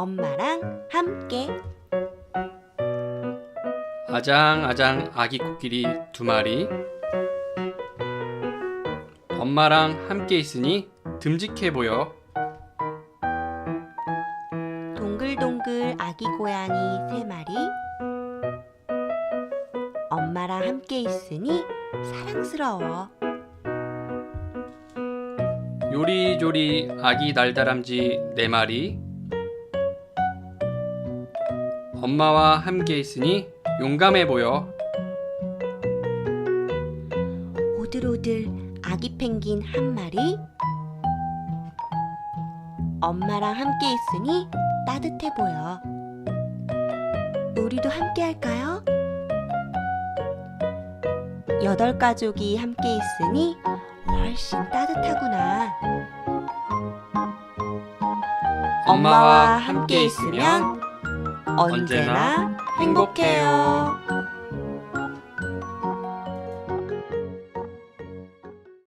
엄마랑 함께. 아장아장 아기 코끼리 두 마리. 엄마랑 함께 있으니 듬직해 보여. 동글동글 아기 고양이 세 마리. 엄마랑 함께 있으니 사랑스러워. 요리조리 아기 날다람쥐 네 마리 엄마와 함께 있으니 용감해 보여. 오들오들 아기 펭귄 한 마리. 엄마랑 함께 있으니 따뜻해 보여. 우리도 함께 할까요? 여덟 가족이 함께 있으니 훨씬 따뜻하구나. 엄마와 함께 있으면 언제나 행복해요.